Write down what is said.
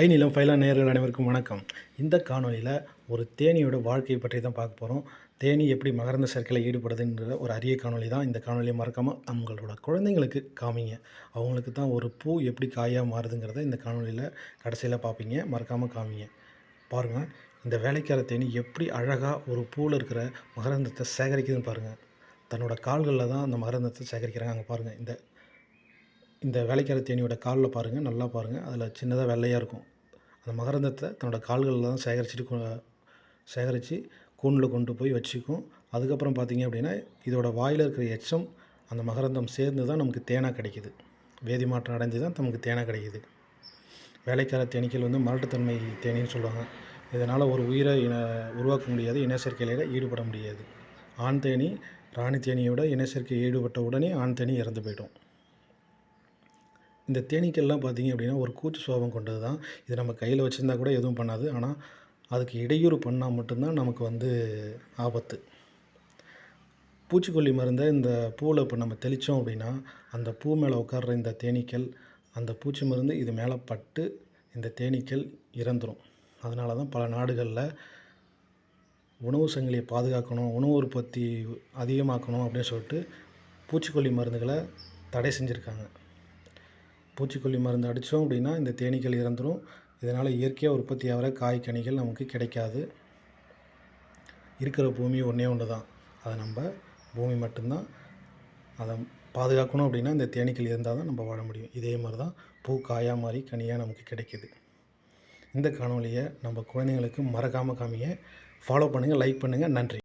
ஐநிலம் ஃபைலா நேர்கள் அனைவருக்கும் வணக்கம். இந்த காணொலியில் ஒரு தேனியோட வாழ்க்கையை பற்றி தான் பார்க்க போகிறோம் தேனி எப்படி மகரந்த சேர்க்கையில் ஈடுபடுதுன்ற ஒரு அரிய காணொலி தான். இந்த காணொலியை மறக்காமல் அவங்களோட குழந்தைங்களுக்கு காமிங்க. அவங்களுக்கு தான் ஒரு பூ எப்படி காயாக மாறுதுங்கிறத இந்த காணொலியில் கடைசியில் பார்ப்பீங்க. மறக்காமல் காமிங்க. பாருங்கள் இந்த வேலைக்கார தேனி எப்படி அழகாக ஒரு பூவில் இருக்கிற மகரந்தத்தை சேகரிக்குதுன்னு பாருங்கள் தன்னோட கால்களில் தான் அந்த மகரந்தத்தை சேகரிக்கிறாங்க. அங்கே பாருங்கள் இந்த இந்த வேலைக்கார தேனியோட காலில் பாருங்கள் நல்லா பாருங்கள் அதில் சின்னதாக வெள்ளையாக இருக்கும். அந்த மகரந்தத்தை தன்னோட கால்களில் தான் சேகரிச்சுட்டு சேகரித்து கூண்டில் கொண்டு போய் வச்சுக்கும். அதுக்கப்புறம் பார்த்தீங்க அப்படின்னா இதோட வாயில் இருக்கிற எச்சம் அந்த மகரந்தம் சேர்ந்து தான் நமக்கு தேனாக கிடைக்குது. வேதி மாற்றம் அடைஞ்சு தான் நமக்கு தேனாக கிடைக்கிது. வேலைக்கார தேனீக்கள் வந்து மலட்டுத்தன்மை தேனின்னு சொல்லுவாங்க. இதனால் ஒரு உயிரை இன உருவாக்க முடியாது இனச்சேர்க்கையில் ஈடுபட முடியாது. ஆண் தேனி ராணி தேனியோட இனச்சேர்க்கை ஈடுபட்ட உடனே ஆண் தேனி இறந்து போயிடும். இந்த தேனீக்கள்லாம் பார்த்தீங்க அப்படின்னா ஒரு கூச்சு சுவாபம் கொண்டது தான். இது நம்ம கையில் வச்சுருந்தா கூட எதுவும் பண்ணாது. ஆனால் அதுக்கு இடையூறு பண்ணால் மட்டும்தான் நமக்கு வந்து ஆபத்து. பூச்சிக்கொல்லி மருந்தை இந்த பூவில் இப்போ நம்ம தெளித்தோம் அப்படின்னா அந்த பூ மேலே உட்கார்ற இந்த தேனீக்கள் அந்த பூச்சி மருந்து இது மேலே பட்டு இந்த தேனீக்கள் இறந்துடும் அதனால தான் பல நாடுகளில் உணவு சங்கிலியை பாதுகாக்கணும் உணவு உற்பத்தி அதிகமாக்கணும் அப்படின்னு சொல்லிட்டு பூச்சிக்கொல்லி மருந்துகளை தடை செஞ்சுருக்காங்க. பூச்சிக்கொல்லி மருந்து அடித்தோம் அப்படின்னா இந்த தேனீக்கள் இறந்துடும் இதனால் இயற்கையாக உற்பத்தி ஆகிற காய் கனிகள் நமக்கு கிடைக்காது. இருக்கிற பூமி ஒன்றே ஒன்று தான். அதை நம்ம பூமி மட்டும்தான். அதை பாதுகாக்கணும் அப்படின்னா இந்த தேனீக்கள் இருந்தால் தான் நம்ம வாழ முடியும். இதே மாதிரி தான் பூ காயாக மாதிரி கனியாக நமக்கு கிடைக்குது. இந்த காணொலியை நம்ம குழந்தைங்களுக்கு மறக்காமல் காமிங்க. ஃபாலோ பண்ணுங்கள் லைக் பண்ணுங்கள் நன்றி.